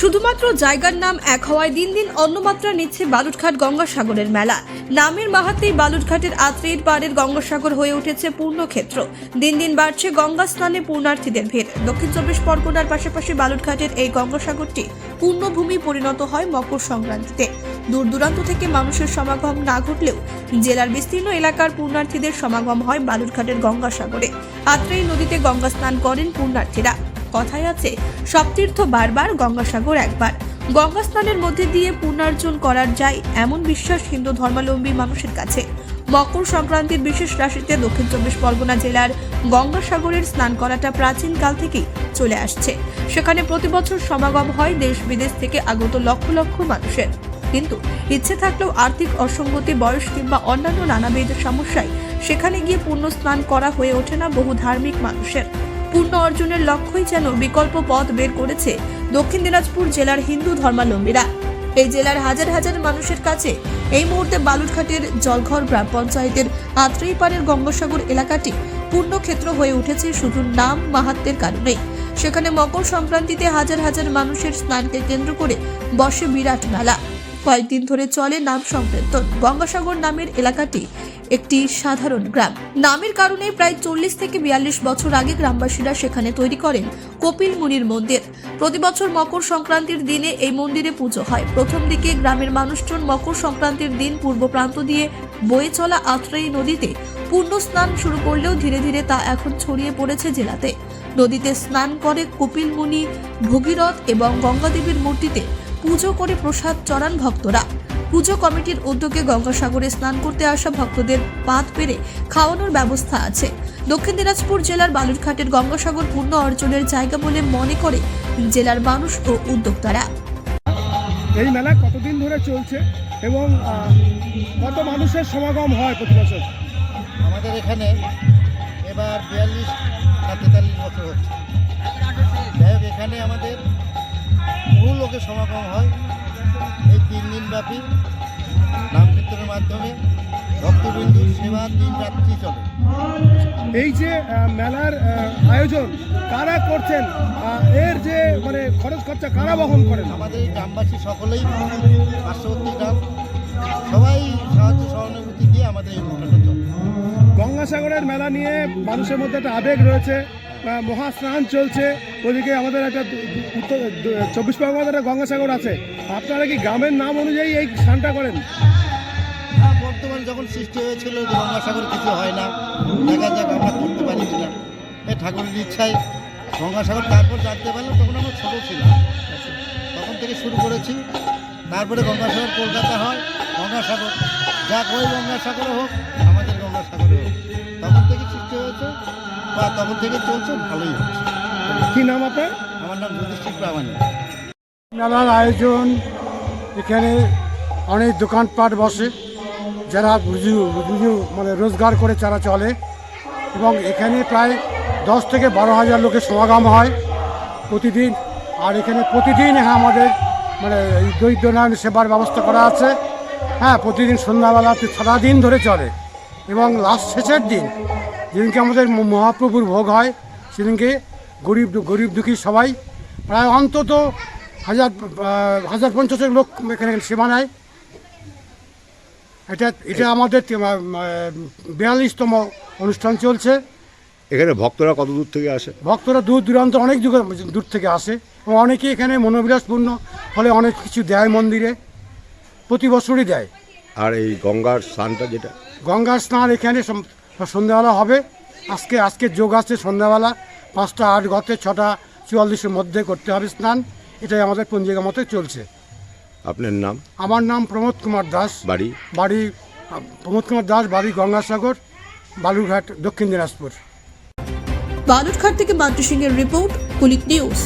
শুধুমাত্র জায়গার নাম এক হওয়ায় দিন দিন অন্যমাত্রা নিচ্ছে বালুরঘাট গঙ্গাসাগরের মেলা। নামের মাহাতেই বালুরঘাটের আত্রের পাড়ের গঙ্গাসাগর হয়ে উঠেছে পূর্ণক্ষেত্র। দিন দিন বাড়ছে গঙ্গা স্নানে পূর্ণার্থীদের ভিড়। দক্ষিণ চব্বিশ পরগনার পাশাপাশি বালুরঘাটের এই গঙ্গাসাগরটি পূর্ণভূমি পরিণত হয় মকর সংক্রান্তিতে। দূর দূরান্ত থেকে মানুষের সমাগম না ঘটলেও জেলার বিস্তীর্ণ এলাকার পূর্ণার্থীদের সমাগম হয় বালুরঘাটের গঙ্গাসাগরে। আত্রেই নদীতে গঙ্গা স্নান করেন পূর্ণার্থীরা। কথায় আছে সব তীর্থ বারবার গঙ্গাসাগর একবার। গঙ্গা স্নানের মধ্যে দিয়ে পুনর্জন করার যায় এমন বিশ্বাস হিন্দু ধর্মাবলম্বী মানুষের কাছে। মকর সংক্রান্তির বিশেষ রাশিতে দক্ষিণ চব্বিশ পরগনা জেলার গঙ্গাসাগরের স্নান করাটা প্রাচীনকাল থেকেই চলে আসছে। সেখানে প্রতি বছর সমাগম হয় দেশ বিদেশ থেকে আগত লক্ষ লক্ষ মানুষের। কিন্তু ইচ্ছে থাকলেও আর্থিক অসঙ্গতি, বয়স কিংবা অন্যান্য নানাবিধ সমস্যায় সেখানে গিয়ে পূর্ণ স্নান করা হয়ে ওঠে না বহু ধার্মিক মানুষের। পূর্ণ অর্জনের লক্ষ্যই যেন বিকল্প পথ বের করেছে দক্ষিণ দিনাজপুর জেলার হিন্দু ধর্মাবলম্বীরা। এই জেলার হাজার হাজার মানুষের কাছে এই মুহূর্তে বালুরঘাটের জলঘর গ্রাম পঞ্চায়েতের আত্রেইপাড়ের গঙ্গাসাগর এলাকাটি পূর্ণক্ষেত্র হয়ে উঠেছে শুধু নাম মাহাত্মের কারণেই সেখানে মকর সংক্রান্তিতে হাজার হাজার মানুষের স্নানকে কেন্দ্র করে বসে বিরাট মেলা কয়েকদিন ধরে চলে নাম সংকীর্তন। গঙ্গাসাগর নামের এলাকাটি একটি সাধারণ গ্রাম। নামের কারণে প্রায় চল্লিশ থেকে বিয়াল্লিশ বছর আগে গ্রামবাসীরা সেখানে তৈরি করেন কপিল মুনির মন্দির। প্রতি বছর মকর সংক্রান্তির দিনে এই মন্দিরে পুজো হয়। প্রথম দিকে গ্রামের মানুষজন মকর সংক্রান্তির দিন পূর্ব প্রান্ত দিয়ে বয়ে চলা আত্রেয়ী নদীতে পূর্ণ স্নান শুরু করলেও ধীরে ধীরে তা এখন ছড়িয়ে পড়েছে জেলাতে। নদীতে স্নান করে কপিল মুনি, ভগীরথ এবং গঙ্গাদেবীর মূর্তিতে পুজো করে প্রসাদ চড়ান ভক্তরা। পুজো কমিটির উদ্যোগে গঙ্গাসাগরে স্নান করতে আসা ভক্তদের পাত পেরে খাওয়ানোর ব্যবস্থা আছে। দক্ষিণ দিনাজপুর জেলার বালুরঘাটের গঙ্গাসাগর পূর্ণ অর্জনের জায়গা বলে মনে করে জেলার মানুষ ও উদ্যোক্তারা। এই মেলা কতদিন ধরে চলছে এবং কত মানুষের সমাগম হয় প্রতি বছর? আমাদের এখানে এবার বিয়াল্লিশ না তেতাল্লিশ বছর হচ্ছে। যাই হোক এখানে আমাদের বহু লোকের সমাগম হয়। এই তিন দিন ব্যাপী নাম কীর্তনের মাধ্যমে ভক্তবিন্দুর সেবা দিন রাত্রি চলে। এই যে মেলার আয়োজন কারা করছেন? এর যে মানে খরচ খরচা কারা বহন করেন? আমাদের এই গ্রামবাসী সকলেই পার্শ্ববর্তী গ্রাম সবাই সাহায্য সহানুভূতি দিয়ে আমাদের এই গঙ্গাসাগরের মেলা নিয়ে মানুষের মধ্যে একটা আবেগ রয়েছে। মহাস্নান চলছে। ওদিকে আমাদের একটা উত্তর চব্বিশ পরগনাতে একটা গঙ্গাসাগর আছে। আপনারা কি গ্রামের নাম অনুযায়ী এই স্নানটা করেন? হ্যাঁ বর্তমান যখন সৃষ্টি হয়েছিল গঙ্গাসাগর কিছু হয় না, দেখা যাক আমরা করতে পারি কিনা। এই ঠাকুরের ইচ্ছায় গঙ্গাসাগর তারপর জানতে পারলাম তখন আমরা ছোটো ছিলাম। তখন থেকে শুরু করেছি। তারপরে গঙ্গাসাগর, কলকাতা হয়, গঙ্গাসাগর। যাক, ওই গঙ্গাসাগরে হোক, আমাদের গঙ্গাসাগরে হোক। তখন থেকে সৃষ্টি হয়েছে বা তখন থেকে চলছে ভালোই হচ্ছে। কি নাম আপনার? আমার নাম যুধিষ্ঠির প্রামাণিক। মেলার আয়োজন এখানে অনেক দোকানপাট বসে যারা রুজু রুজু মানে রোজগার করে যারা চলে এবং এখানে প্রায় দশ থেকে বারো হাজার লোকের সমাগম হয় প্রতিদিন। আর এখানে প্রতিদিন হ্যাঁ আমাদের মানে দরিদ্র নারায়ণ সেবার ব্যবস্থা করা আছে। হ্যাঁ প্রতিদিন সন্ধ্যাবেলাতে সারাদিন ধরে চলে। এবং লাস্ট শেষের দিন যেদিনকে আমাদের মহাপ্রভুর ভোগ হয় সেদিনকে গরিব গরিব দুঃখী সবাই প্রায় অন্তত হাজার হাজার পঞ্চাশের লোক এখানে সেবা নেয়। এটা এটা আমাদের বিয়াল্লিশতম অনুষ্ঠান চলছে। এখানে ভক্তরা কত দূর থেকে আসে? ভক্তরা দূর দূরান্ত অনেক দূর দূর থেকে আসে। এবং অনেকে এখানে মনোবিলাসপূর্ণ ফলে অনেক কিছু দেয় মন্দিরে। প্রতি বছরই দেয়। আর এই গঙ্গার স্থানটা যেটা গঙ্গার স্নান এখানে সন্ধ্যাবেলা হবে। আজকে আজকে যোগ আছে সন্ধ্যাবেলা। পাঁচটা আট গতে ছটা চুয়াল্লিশের মধ্যে করতে হবে স্নান। এটাই আমাদের পঞ্জিকা মতে চলছে। আপনার নাম? আমার নাম প্রমোদ কুমার দাস। বাড়ি? বাড়ি প্রমোদ কুমার দাস বাড়ি গঙ্গাসাগর বালুরঘাট দক্ষিণ দিনাজপুর। বালুরঘাট থেকে সিং এর রিপোর্ট কুলিক নিউজ।